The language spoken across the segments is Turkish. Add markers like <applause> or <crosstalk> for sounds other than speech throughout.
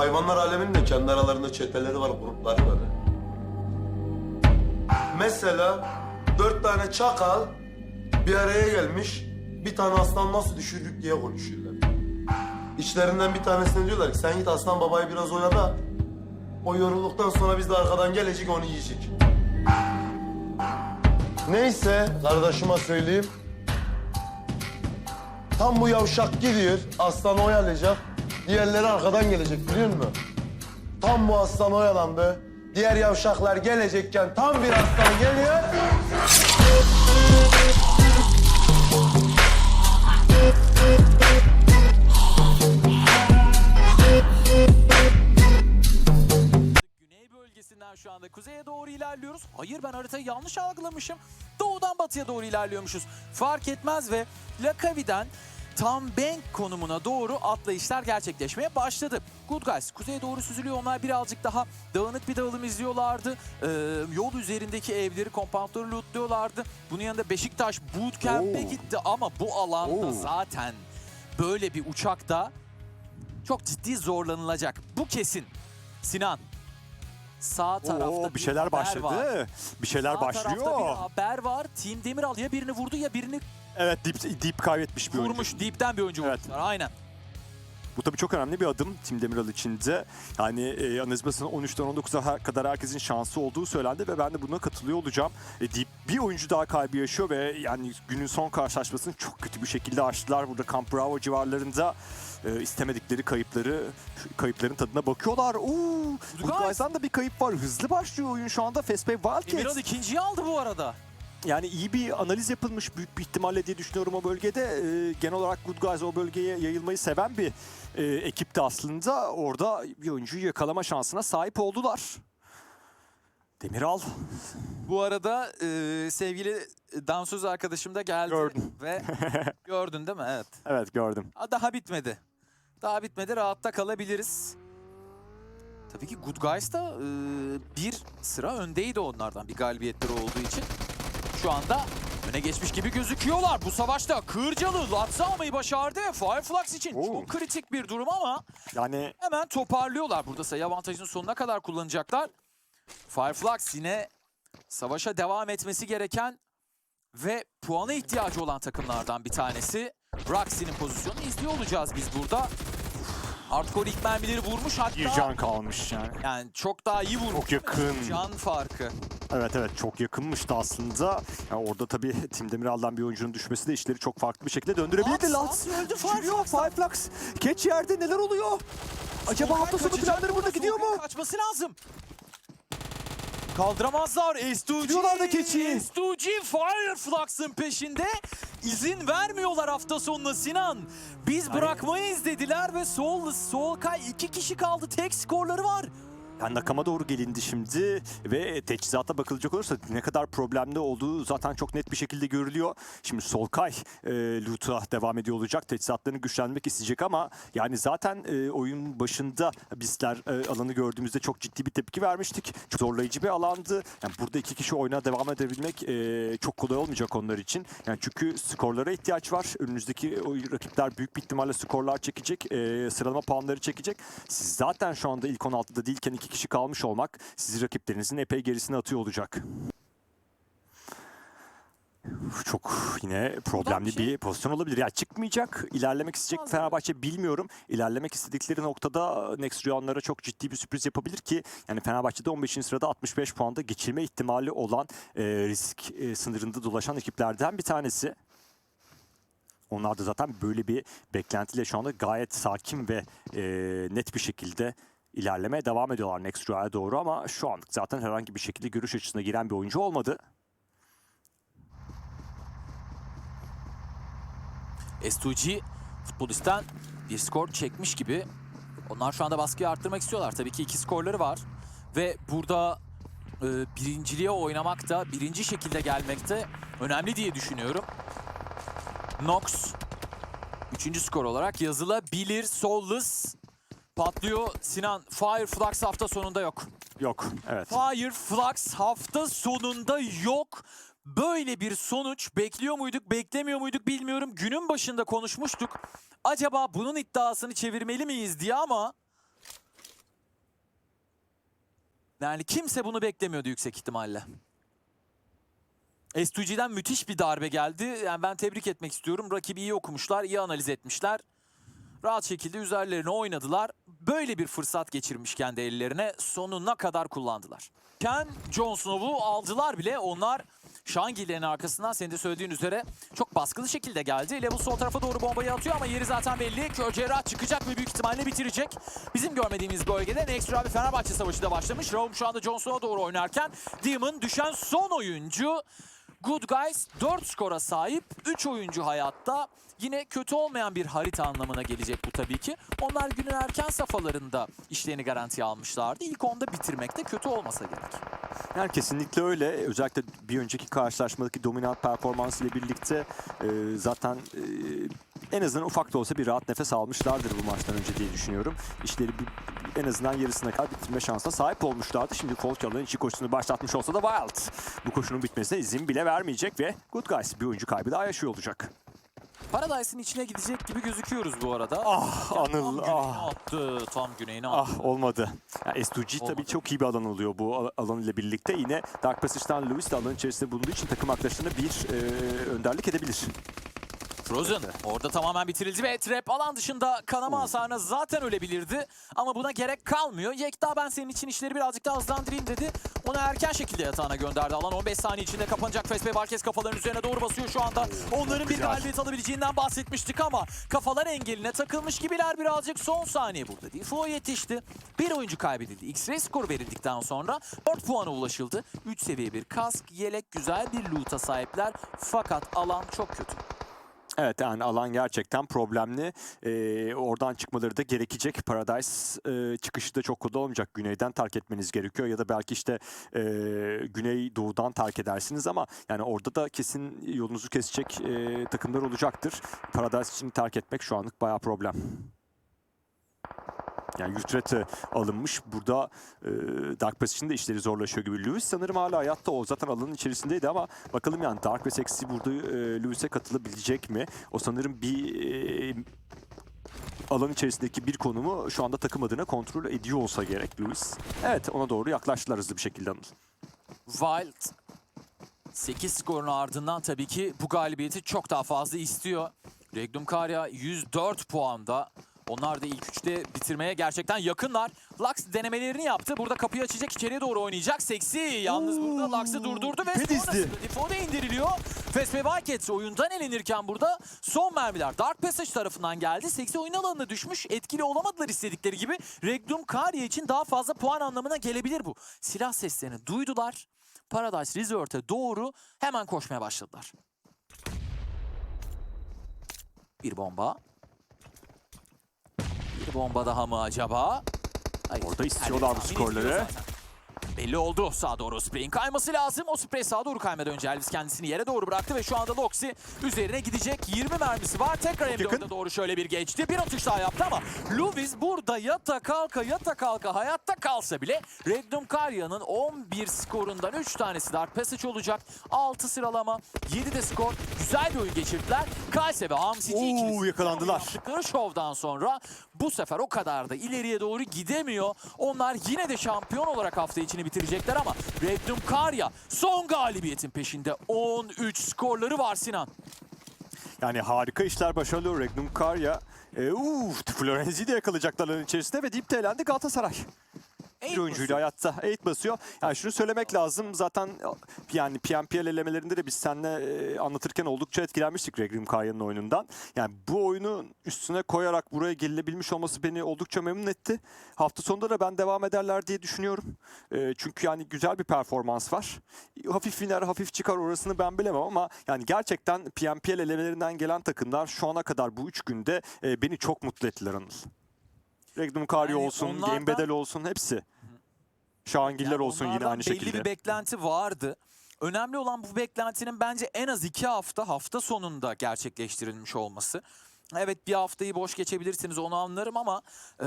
Hayvanlar aleminin de kendi aralarında çeteleri var, grupları var. Mesela dört tane çakal bir araya gelmiş, bir tane aslan nasıl düşürdük diye konuşuyorlar. İçlerinden bir tanesine diyorlar ki sen git aslan babayı biraz oyala. O yorulduktan sonra biz de arkadan gelecek onu yiyecek. Neyse kardeşime söyleyeyim. Tam bu yavşak gidiyor, aslan oyalayacak. Diğerleri arkadan gelecek biliyor musun? Tam bu aslan oyalandı. Diğer yavşaklar gelecekken tam bir aslan geliyor. Güney bölgesinden şu anda kuzeye doğru ilerliyoruz. Hayır ben haritayı yanlış algılamışım. Doğudan batıya doğru ilerliyormuşuz. Fark etmez ve Lakavi'den tam bank konumuna doğru atlayışlar gerçekleşmeye başladı. Good Guys kuzeye doğru süzülüyor. Onlar birazcık daha dağınık bir dağılım izliyorlardı. Ee, yol üzerindeki evleri, kompaktörü lootluyorlardı. Bunun yanında Beşiktaş Bootcamp'e Oo. gitti ama bu alanda Oo. zaten böyle bir uçakta çok ciddi zorlanılacak. Bu kesin. Sinan. Sağ tarafta Oo, bir şeyler başladı. var. Bir şeyler Sağ tarafta başlıyor. bir haber var. Team Demiral ya birini vurdu ya birini Evet dip, dip kaybetmiş bir oyuncu. vurmuş. Deep'ten bir oyuncu Evet. vurmuşlar. Aynen. Bu tabii çok önemli bir adım Tim Demiral için de. Yani e, Analizmas'ın 13'ten 19'a kadar herkesin şansı olduğu söylendi ve ben de buna katılıyor olacağım. E, Deep bir oyuncu daha kaybı yaşıyor ve yani günün son karşılaşmasını çok kötü bir şekilde açtılar. Burada Camp Bravo civarlarında e, istemedikleri kayıpları, kayıpların tadına bakıyorlar. Good Guys'dan da bir kayıp var. Hızlı başlıyor oyun şu anda. Fast Pay Demiral Wildcats. ikinciyi aldı bu arada. Yani iyi bir analiz yapılmış büyük bir ihtimalle diye düşünüyorum o bölgede. Ee, genel olarak Good Guys o bölgeye yayılmayı seven bir e, ekipti aslında. Orada bir oyuncuyu yakalama şansına sahip oldular. Demiral Bu arada e, sevgili dansöz arkadaşım da geldi. Gördüm. Ve <laughs> gördün değil mi? Evet. evet gördüm. Daha bitmedi. Daha bitmedi. Rahatta kalabiliriz. Tabii ki Good Guys da e, bir sıra öndeydi onlardan bir galibiyetleri olduğu için. Şu anda öne geçmiş gibi gözüküyorlar. Bu savaşta Kırcalı Lats'ı almayı başardı. Fireflux için Oo. çok kritik bir durum ama Yani hemen toparlıyorlar. Burada sayı avantajını sonuna kadar kullanacaklar. Fireflux yine savaşa devam etmesi gereken ve puana ihtiyacı olan takımlardan bir tanesi. Roxy'nin pozisyonunu izliyor olacağız biz burada. Hardcore ilk mermileri vurmuş hatta. bir can kalmış yani. Yani çok daha iyi vurmuş. Çok yakın. Can farkı. Evet evet çok yakınmıştı aslında. Yani orada tabii <laughs> Tim Demiral'dan bir oyuncunun düşmesi de işleri çok farklı bir şekilde döndürebilirdi. Lats, öldü Fireflux'tan. Fireflux. Catch yerde neler oluyor? Acaba Solkay hafta sonu planları burada gidiyor mu? Kaçması lazım. Kaldıramazlar. S2G. Tutuyorlar da keçiyi. S2G Fireflux'ın peşinde. İzin vermiyorlar hafta sonuna Sinan. Biz bırakmayız dediler ve Sol, Solkay iki kişi kaldı. Tek skorları var. Yani Nakama doğru gelindi şimdi ve teçhizata bakılacak olursa ne kadar problemli olduğu zaten çok net bir şekilde görülüyor. Şimdi Solkay e, loot'a devam ediyor olacak. Teçhizatlarını güçlendirmek isteyecek ama yani zaten e, oyun başında bizler e, alanı gördüğümüzde çok ciddi bir tepki vermiştik. Çok zorlayıcı bir alandı. Yani burada iki kişi oyuna devam edebilmek e, çok kolay olmayacak onlar için. Yani çünkü skorlara ihtiyaç var. Önünüzdeki o rakipler büyük bir ihtimalle skorlar çekecek. e, sıralama puanları çekecek. Siz zaten şu anda ilk 16'da değilken iki kişi kalmış olmak sizi rakiplerinizin epey gerisine atıyor olacak. Çok yine problemli şey- bir pozisyon olabilir. Ya çıkmayacak, ilerlemek isteyecek. Fenerbahçe bilmiyorum. İlerlemek istedikleri noktada Next Rion'lara çok ciddi bir sürpriz yapabilir ki yani Fenerbahçe'de 15. sırada 65 puanda geçirme ihtimali olan e, risk e, sınırında dolaşan ekiplerden bir tanesi. Onlar da zaten böyle bir beklentiyle şu anda gayet sakin ve e, net bir şekilde ilerlemeye devam ediyorlar Next Rio'ya doğru ama şu anlık zaten herhangi bir şekilde görüş açısına giren bir oyuncu olmadı. S2G futbolistten bir skor çekmiş gibi. Onlar şu anda baskıyı arttırmak istiyorlar. Tabii ki iki skorları var. Ve burada e, birinciliğe oynamak da birinci şekilde gelmek de önemli diye düşünüyorum. Nox üçüncü skor olarak yazılabilir. Soulless patlıyor. Sinan Fireflux hafta sonunda yok. Yok, evet. Fireflux hafta sonunda yok. Böyle bir sonuç bekliyor muyduk, beklemiyor muyduk bilmiyorum. Günün başında konuşmuştuk. Acaba bunun iddiasını çevirmeli miyiz diye ama Yani kimse bunu beklemiyordu yüksek ihtimalle. S2G'den müthiş bir darbe geldi. Yani ben tebrik etmek istiyorum. Rakibi iyi okumuşlar, iyi analiz etmişler. Rahat şekilde üzerlerine oynadılar. Böyle bir fırsat geçirmişken de ellerine sonuna kadar kullandılar. Ken Jon Snow'u aldılar bile. Onlar Shanghi'lerin arkasından senin de söylediğin üzere çok baskılı şekilde geldi. Level sol tarafa doğru bombayı atıyor ama yeri zaten belli. Kör çıkacak ve büyük ihtimalle bitirecek. Bizim görmediğimiz bölgede Next ve Fenerbahçe savaşı da başlamış. Raum şu anda Jon Snow'a doğru oynarken Demon düşen son oyuncu. Good Guys 4 skora sahip. 3 oyuncu hayatta. Yine kötü olmayan bir harita anlamına gelecek bu tabii ki. Onlar günün erken safhalarında işlerini garantiye almışlardı. İlk onda bitirmek de kötü olmasa gerek. Yani kesinlikle öyle. Özellikle bir önceki karşılaşmadaki dominant performans ile birlikte e, zaten e, en azından ufak da olsa bir rahat nefes almışlardır bu maçtan önce diye düşünüyorum. İşleri bir, en azından yarısına kadar bitirme şansına sahip olmuşlardı. Şimdi Folker'ın içi koşusunu başlatmış olsa da Wild bu koşunun bitmesine izin bile vermeyecek ve Good Guys bir oyuncu kaybı daha yaşıyor olacak. Paradise'ın içine gidecek gibi gözüküyoruz bu arada. Ah Tam Anıl güneyine ah. attı. Tam güneyine attı. Ah olmadı. Ya S2G tabii Olmadı. çok iyi bir alan oluyor bu al- alan ile birlikte. Yine Dark Passage'dan Lewis de alanın içerisinde bulunduğu için takım arkadaşlarına bir e, önderlik edebilir. Frozen orada tamamen bitirildi ve trap alan dışında kanama hasarına zaten ölebilirdi. Ama buna gerek kalmıyor. Yekta ben senin için işleri birazcık daha hızlandırayım dedi. Onu erken şekilde yatağına gönderdi. Alan 15 saniye içinde kapanacak. Fespe Barkes kafaların üzerine doğru basıyor şu anda. Onların bir galibiyet alabileceğinden bahsetmiştik ama kafalar engeline takılmış gibiler birazcık son saniye burada. Difo yetişti. Bir oyuncu kaybedildi. X-ray skor verildikten sonra 4 puana ulaşıldı. 3 seviye bir kask, yelek, güzel bir loot'a sahipler. Fakat alan çok kötü. Evet yani alan gerçekten problemli. Ee, oradan çıkmaları da gerekecek. Paradise e, çıkışı da çok kolay olmayacak. Güneyden terk etmeniz gerekiyor ya da belki işte e, güney doğudan terk edersiniz ama yani orada da kesin yolunuzu kesecek e, takımlar olacaktır. Paradise için terk etmek şu anlık bayağı problem. Yani Utrecht'e alınmış. Burada e, Dark Passage'in de işleri zorlaşıyor gibi. Lewis sanırım hala hayatta o. Zaten alanın içerisindeydi ama bakalım yani Dark ve Sexy burada e, Lewis'e katılabilecek mi? O sanırım bir e, alan içerisindeki bir konumu şu anda takım adına kontrol ediyor olsa gerek Lewis. Evet ona doğru yaklaştılar hızlı bir şekilde. Wild 8 skorun ardından tabii ki bu galibiyeti çok daha fazla istiyor. Regnum Karya 104 puanda. Onlar da ilk üçte bitirmeye gerçekten yakınlar. Lux denemelerini yaptı. Burada kapıyı açacak, içeriye doğru oynayacak. Seksi yalnız burada Lux'ı durdurdu ve sonrasında Defoe da indiriliyor. Fespe Vikets oyundan elenirken burada son mermiler Dark Passage tarafından geldi. Seksi oyun alanına düşmüş. Etkili olamadılar istedikleri gibi. Regnum Karya için daha fazla puan anlamına gelebilir bu. Silah seslerini duydular. Paradise Resort'e doğru hemen koşmaya başladılar. Bir bomba. Bir bomba daha mı acaba? Hayır. Orada istiyorlar bu skorları. zaten. Belli oldu. Sağa doğru spray'in kayması lazım. O spray sağa doğru kaymadan önce Elvis kendisini yere doğru bıraktı ve şu anda Loxi üzerine gidecek. 20 mermisi var. Tekrar yakın. M4'e doğru şöyle bir geçti. Bir atış daha yaptı ama Lewis burada yata kalka yata kalka hayatta kalsa bile Regnum Karya'nın 11 skorundan 3 tanesi Dark Passage olacak. 6 sıralama, 7 de skor. Güzel bir oyun geçirdiler. Kalse ve Hamsici Oo, ikilisi yakalandılar. yaptıkları şovdan sonra bu sefer o kadar da ileriye doğru gidemiyor. Onlar yine de şampiyon olarak hafta içini bitirecekler ama Regnum Karya son galibiyetin peşinde 13 skorları var Sinan. Yani harika işler başarılıyor Regnum Karya. E, uff, Florenzi'yi de yakalayacaklar içerisinde ve Deep elendi Galatasaray. Bir <laughs> Eight oyuncuyla hayatta 8 basıyor. Yani şunu söylemek lazım zaten yani PNPL elemelerinde de biz seninle anlatırken oldukça etkilenmiştik Regnum Karya'nın oyunundan. Yani bu oyunu üstüne koyarak buraya gelinebilmiş olması beni oldukça memnun etti. Hafta sonunda da ben devam ederler diye düşünüyorum. E, çünkü yani güzel bir performans var. Hafif iner hafif çıkar orasını ben bilemem ama yani gerçekten PNPL elemelerinden gelen takımlar şu ana kadar bu üç günde e, beni çok mutlu ettiler Anıl. Regnum Karya Yani olsun, onlardan- Game Bedel olsun hepsi. Şahangiller Yani olsun yine onlardan aynı belli şekilde. bir beklenti vardı. Önemli olan bu beklentinin bence en az iki hafta hafta sonunda gerçekleştirilmiş olması. Evet bir haftayı boş geçebilirsiniz onu anlarım ama e,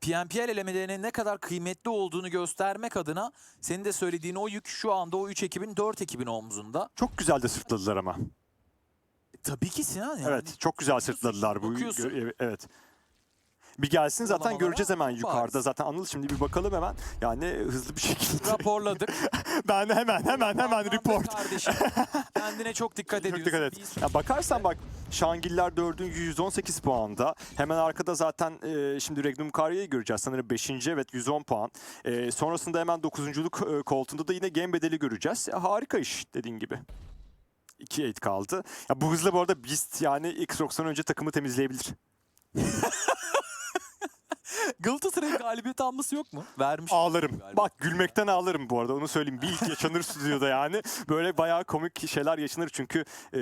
PNPL elemelerinin ne kadar kıymetli olduğunu göstermek adına senin de söylediğin o yük şu anda o 3 ekibin 4 ekibin omzunda. Çok güzel de sırtladılar ama. E, tabii ki Sinan yani. Evet, çok güzel sırtladılar bu. bakıyorsun. gö- Evet. Bir gelsin zaten Uygulamalara göreceğiz hemen yukarıda. Zaten Anıl şimdi bir bakalım hemen. Yani hızlı bir şekilde. Raporladık. <laughs> ben hemen hemen hemen be report. Kardeşim. Kendine çok dikkat Çok ediyorsun. dikkat et. Biz- Ya bakarsan bak Şangiller 4. 118 puanda. Hemen arkada zaten e, şimdi Regnum Karya'yı göreceğiz. Sanırım 5. evet 110 puan. E, sonrasında hemen 9.luk e, koltuğunda da yine game bedeli göreceğiz. Ya, harika iş dediğin gibi. 2-8 kaldı. Ya bu hızla bu arada Beast yani Xbox'tan önce takımı temizleyebilir. <laughs> Galatasaray'ın galibiyet alması yok mu? Vermiş. Ağlarım. Galiba. Bak gülmekten ağlarım bu arada onu söyleyeyim. Bir ilk yaşanır stüdyoda yani. Böyle bayağı komik şeyler yaşanır çünkü e,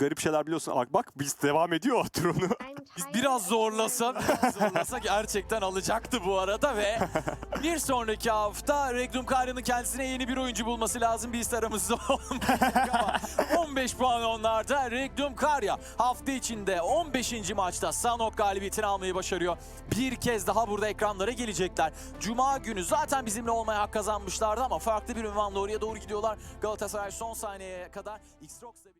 garip şeyler biliyorsun. Bak, bak biz devam ediyor Tron'u. <laughs> Biz biraz zorlasa, biraz zorlasa gerçekten alacaktı bu arada ve <laughs> bir sonraki hafta Regnum Karya'nın kendisine yeni bir oyuncu bulması lazım. Biz aramızda <laughs> olmayacak ama 15 puan onlarda. Regnum Karya hafta içinde 15. maçta Sanok galibiyetini almayı başarıyor. Bir kez daha burada ekranlara gelecekler. Cuma günü zaten bizimle olmaya hak kazanmışlardı ama farklı bir ünvanla oraya doğru gidiyorlar. Galatasaray son saniyeye kadar X-Rox'la